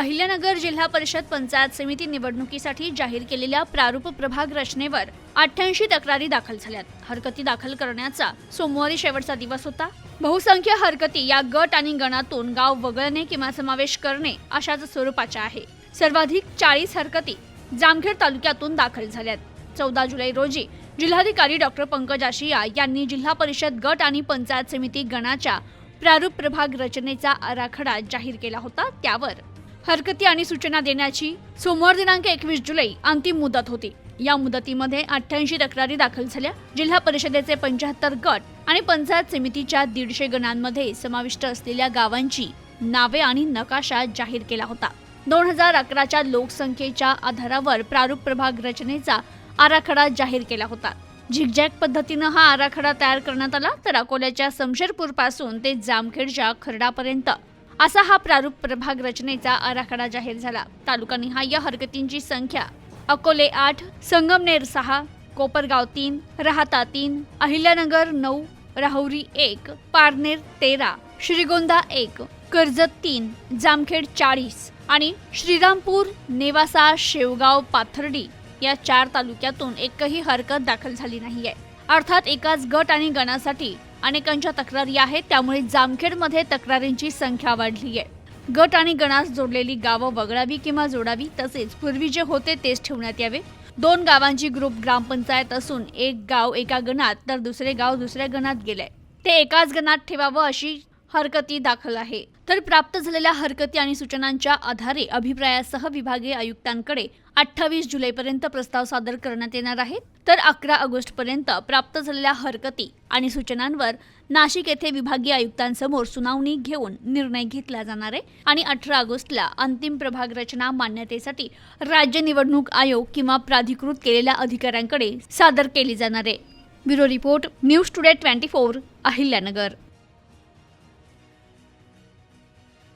अहिल्यानगर जिल्हा परिषद पंचायत समिती निवडणुकीसाठी जाहीर केलेल्या प्रारूप प्रभाग रचनेवर अठ्ठ्याऐंशी तक्रारी दाखल झाल्यात. हरकती दाखल करण्याचा सोमवारी शेवटचा दिवस होता. बहुसंख्य हरकती या गट आणि गणातून गाव वगळणे किंवा समावेश करणे अशाच स्वरूपाच्या आहे. सर्वाधिक चाळीस हरकती जामखेड तालुक्यातून दाखल झाल्यात. चौदा जुलै रोजी जिल्हाधिकारी डॉक्टर पंकज आशिया यांनी जिल्हा परिषद गट आणि पंचायत समिती गणाच्या प्रारूप प्रभाग रचनेचा आराखडा जाहीर केला होता. त्यावर हरकती आणि सूचना देण्याची सोमवार दिनांक एकवीस जुलै अंतिम मुदत होती. या मुदतीमध्ये अठ्ठ्याऐंशी तक्रारी दाखल झाल्या. जिल्हा परिषदेचे पंच्याहत्तर गट आणि पंचायत समितीच्या दीडशे गणांमध्ये समाविष्ट असलेल्या गावांची नावे आणि नकाशा जाहीर केला होता. दोन हजार अकराच्या लोकसंख्येच्या आधारावर प्रारूप प्रभाग रचनेचा आराखडा जाहीर केला होता. झिगझॅग पद्धतीनं हा आराखडा तयार करण्यात आला तर अकोल्याच्या समशेरपूरपासून ते जामखेडच्या खर्डापर्यंत असा हा प्रारूप प्रभाग रचनेचा आराखडा जाहीर झाला. तालुकानिहाय हरकतींची संख्या अकोले आठ संगमनेर सहा कोपरगाव तीन राहता तीन अहिल्यानगर नऊ राहुरी एक पारनेर तेरा श्रीगोंदा एक कर्जत तीन जामखेड चाळीस आणि श्रीरामपूर नेवासा शेवगाव पाथर्डी या चार तालुक्यातून एकही हरकत दाखल झाली नाहीये. अर्थात एकाच गट आणि गणासाठी अनेकांच्या तक्रारी आहेत त्यामुळे जामखेडमध्ये तक्रारींची संख्या वाढली आहे गट आणि गणास जोडलेली गावं वगळावी किंवा जोडावी तसेच पूर्वी जे होते तेच ठेवण्यात यावे. दोन गावांची ग्रुप ग्रामपंचायत असून एक गाव एका गणात तर दुसरे गाव दुसऱ्या गणात गेले ते एकाच गणात ठेवावं अशी हरकती दाखल आहे. तर प्राप्त झालेल्या हरकती आणि सूचनांच्या आधारे अभिप्रायासह विभागीय आयुक्तांकडे अठ्ठावीस जुलैपर्यंत प्रस्ताव सादर करण्यात येणार आहे. तर अकरा ऑगस्ट पर्यंत प्राप्त झालेल्या हरकती आणि सूचनांवर नाशिक येथे विभागीय आयुक्तांसमोर सुनावणी घेऊन निर्णय घेतला जाणार आहे आणि अठरा ऑगस्टला अंतिम प्रभाग रचना मान्यतेसाठी राज्य निवडणूक आयोग किंवा प्राधिकृत केलेल्या अधिकाऱ्यांकडे सादर केली जाणार आहे. Bureau report news today twenty four Ahilyanagar.